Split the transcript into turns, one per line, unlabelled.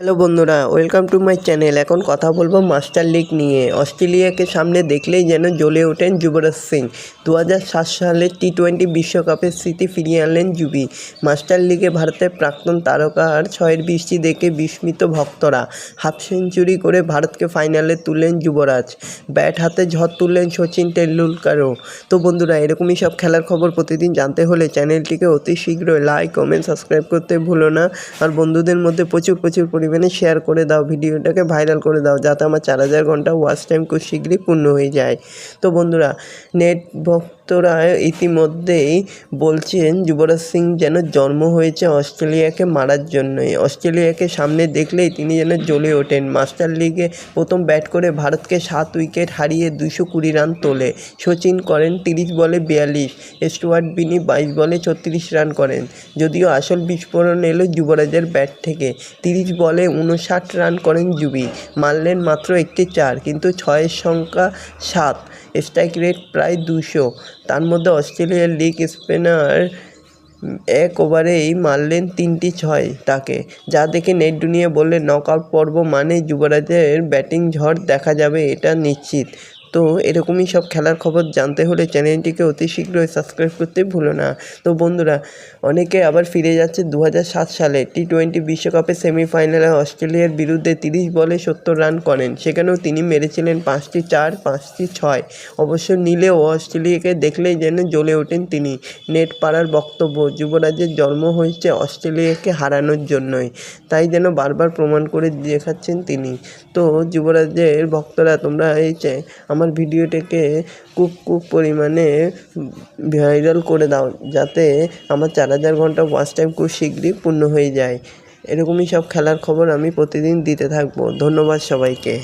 Hello বন্ধুরা, welcome to my channel. এখন কথা বলব মাস্টার লিগ নিয়ে। অস্ট্রেলিয়াকে সামনে দেখলেই যেন জ্বলে ওঠেন যুবরাজ সিং। দু হাজার সাত সালে টি টোয়েন্টি বিশ্বকাপের স্মৃতি ফিরিয়ে আনলেন যুবি। মাস্টার লিগে ভারতের প্রাক্তন তারকার ছয়ের বৃষ্টি দেখে বিস্মিত ভক্তরা। হাফ সেঞ্চুরি করে ভারতকে ফাইনালে তুললেন যুবরাজ। ব্যাট হাতে ঝড় তুললেন সচিন টেন্ডুলকারও তো বন্ধুরা, এরকমই সব খেলার খবর প্রতিদিন জানতে হলে চ্যানেলটিকে অতি শীঘ্রই লাইক কমেন্ট সাবস্ক্রাইব করতে ভুলো না। আর বন্ধুদের মধ্যে প্রচুর প্রচুর পরিমাণে শেয়ার করে দাও, ভিডিওটাকে ভাইরাল করে দাও, যাতে আমার চার হাজার ঘণ্টা ওয়াচ টাইম খুব শীঘ্রই পূর্ণ হয়ে যায়। তো বন্ধুরা নেট ভক্তরা ইতিমধ্যেই বলছেন, যুবরাজ সিং যেন জন্ম হয়েছে অস্ট্রেলিয়াকে মারার জন্যই। অস্ট্রেলিয়াকে সামনে দেখলেই তিনি যেন জ্বলে ওঠেন। মাস্টার লিগে প্রথম ব্যাট করে ভারতকে সাত উইকেট হারিয়ে দুশো কুড়ি রান তোলে। সচিন করেন তিরিশ বলে বিয়াল্লিশ, স্টুয়ার্ট বিনি বাইশ বলে ছত্রিশ রান করেন। যদিও আসল বিস্ফোরণ এলো যুবরাজের ব্যাট থেকে। তিরিশ বলে উনষাট রান করেন যুবি মারলেন মাত্র একটি চার, কিন্তু ছয়ের সংখ্যা সাত। স্ট্রাইক রেট প্রায় দুশো তার মধ্যে অস্ট্রেলিয়ার লিগ স্পিনার এক ওভারেই মারলেন তিনটি ছয় তাকে, যা দেখে নেট দুনিয়া বললে নক আউট পর্ব মানে যুবরাজের ব্যাটিং ঝড় দেখা যাবে, এটা নিশ্চিত। তো এরকমই সব খেলার খবর জানতে হলে চ্যানেলটিকে অতি শীঘ্রই সাবস্ক্রাইব করতে ভুলো না। তো বন্ধুরা, অনেকে আবার ফিরে যাচ্ছে দু সালে টি টোয়েন্টি বিশ্বকাপের সেমিফাইনালে অস্ট্রেলিয়ার বিরুদ্ধে তিরিশ বলে সত্তর রান করেন। সেখানেও তিনি মেরেছিলেন পাঁচটি চার, পাঁচটি ছয়। অবশ্য নিলেও অস্ট্রেলিয়াকে দেখলেই যেন জ্বলে ওঠেন তিনি। নেট পাড়ার বক্তব্য, যুবরাজের জন্ম হয়েছে অস্ট্রেলিয়াকে হারানোর জন্যই, তাই যেন বারবার প্রমাণ করে দেখাচ্ছেন তিনি। তো যুবরাজের ভক্তরা, তোমরা এই আমার ভিডিওটাকে খুব খুব পরিমাণে ভাইরাল করে দাও, যাতে আমার চার হাজার ঘণ্টা ওয়াচ টাইম খুব শীঘ্রই পূর্ণ হয়ে যায়। এরকমই সব খেলার খবর আমি প্রতিদিন দিতে থাকব। ধন্যবাদ সবাইকে।